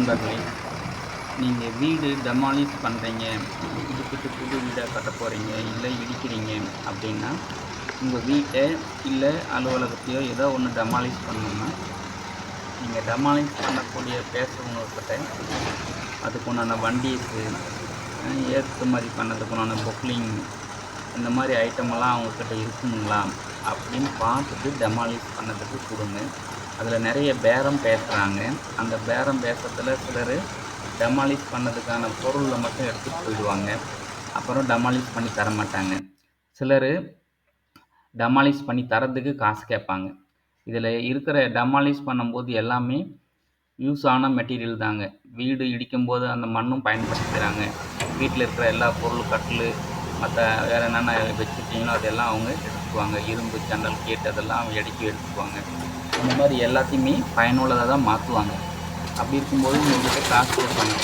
நண்பர்களே நீங்கள் வீடு டெமாலிஷ் பண்ணுறீங்க இடிச்சிட்டு புது வீடாக கட்ட போகிறீங்க இல்லை இடிக்கிறீங்க அப்படின்னா உங்கள் வீட்டை இல்லை அலுவலகத்தையோ ஏதோ ஒன்று டெமாலிஷ் பண்ணணும்னா நீங்கள் டெமாலிஷ் பண்ணக்கூடிய பேசுகிறவங்கக்கிட்ட அதுக்குண்டான வண்டீஸு ஏற்றுமதி பண்ணதுக்குண்டான பொக்லிங் இந்த மாதிரி ஐட்டமெல்லாம் அவங்கக்கிட்ட இருக்குங்களா அப்படின்னு பார்த்துட்டு டெமாலிஷ் பண்ணதுக்கு கொடுங்க. அதில் நிறைய பேரம் பேசுகிறாங்க அந்த பேரம் பேசுறதுல சிலர் டெமாலிஷ் பண்ணதுக்கான பொருளை மட்டும் எடுத்துகிட்டு போயிடுவாங்க. அப்புறம் டெமாலிஷ் பண்ணி தர மாட்டாங்க. சிலர் டெமாலிஷ் பண்ணி தரதுக்கு காசு கேட்பாங்க. இதில் இருக்கிற டெமாலிஷ் பண்ணும்போது எல்லாமே யூஸ் ஆன மெட்டீரியல் தாங்க. வீடு இடிக்கும்போது அந்த மண்ணும் பயன்படுத்திக்கிறாங்க. வீட்டில் இருக்கிற எல்லா பொருள் கட்டில் மற்ற வேறு என்னென்ன வச்சுருக்கீங்களோ அதெல்லாம் அவங்க எடுத்துக்குவாங்க. இரும்பு ஜன்னல் கேட் அதெல்லாம் அவங்க இடைக்கி எடுத்துக்குவாங்க. இந்த மாதிரி எல்லாத்தையுமே பயனுள்ளதாக தான் மாற்றுவாங்க அப்படி இருக்கும்போது உங்கள்கிட்ட காசு கேட்பாங்க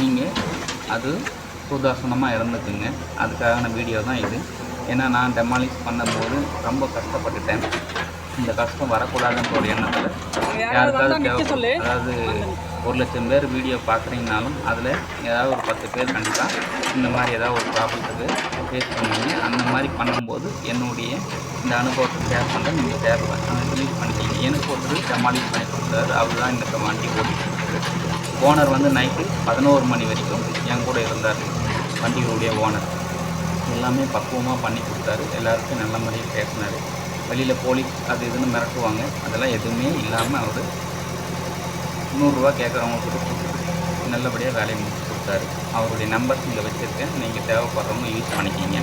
நீங்கள் அது சுதாசனமாக இருந்துக்குங்க. அதுக்கான வீடியோ தான் இது. ஏன்னா நான் டெமாலிஷ் பண்ணும்போது ரொம்ப கஷ்டப்பட்டுட்டேன். இந்த கஷ்டம் வரக்கூடாதுன்ற ஒரு எண்ணத்தில் யாருக்காவது தேவை அதாவது ஒரு லட்சம் பேர் வீடியோ பார்க்குறீங்கனாலும் அதில் ஏதாவது ஒரு பத்து பேர் கண்டிப்பாக இந்த மாதிரி ஏதாவது ஒரு ப்ராப்ளத்துக்கு ஃபேஸ் பண்ணுவீங்க. அந்த மாதிரி பண்ணும்போது என்னுடைய இந்த அனுபவத்தை ஷேர் பண்ணுறது நீங்கள் ஷேர் ரிலீஸ் பண்ணிட்டீங்க எனக்கு ஒருத்தர் டெமாலிஷ் பண்ணி கொடுத்தாரு. அவர் தான் இந்த வண்டி ஓட்டிட்டு ஓனர் வந்து நைட்டு பதினோரு மணி வரைக்கும் என் கூட இருந்தார். வண்டிகளுடைய ஓனர் எல்லாமே பக்குவமாக பண்ணி கொடுத்தாரு. எல்லாருக்கும் நல்ல முறையில் பேசினார். வெளியில் போலீஸ் அது இதுன்னு மிரட்டுவாங்க. அதெல்லாம் எதுவுமே இல்லாமல் அவர் நூறுரூவா கேட்குறவங்க கொடுத்து நல்லபடியாக வேலையை முடிச்சு கொடுத்தாரு. அவருடைய நம்பர்ஸ் இங்கே வச்சுருக்கேன் நீங்கள் தேவைப்படுறவங்க யூஸ் பண்ணிக்கிங்க.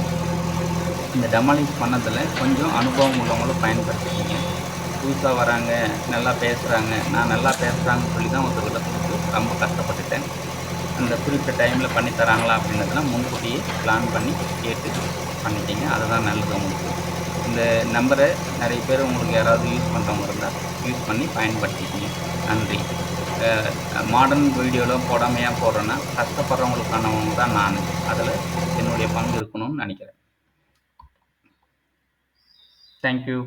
இந்த டெமாலிஷ் பண்ணதில் கொஞ்சம் அனுபவம் உள்ளவங்களும் பயன்படுத்திக்கிங்க. புதுசாக வராங்க நல்லா பேசுகிறாங்க நான் நல்லா பேசுகிறாங்கன்னு சொல்லி தான் ஒருத்தர்கிட்ட கொடுத்து ரொம்ப கஷ்டப்பட்டுட்டேன். அந்த குறிப்பிட்ட டைமில் பண்ணி தராங்களா அப்படின்றதுலாம் முன்கூட்டியே பிளான் பண்ணி கேட்டு பண்ணிட்டீங்க அதுதான் நல்லது உங்களுக்கு. இந்த நம்பரை நிறைய பேர் உங்களுக்கு யாராவது யூஸ் பண்ணுறவங்க இருந்தால் யூஸ் பண்ணி பயன்படுத்திக்கிங்க. நன்றி. மாடர்ன் வீடியோவில் போடாமையாக போடுறேன்னா கஷ்டப்படுறவங்களுக்கானவங்க தான் நான். அதில் என்னுடைய பங்கு இருக்கணும்னு நினைக்கிறேன். தேங்க்யூ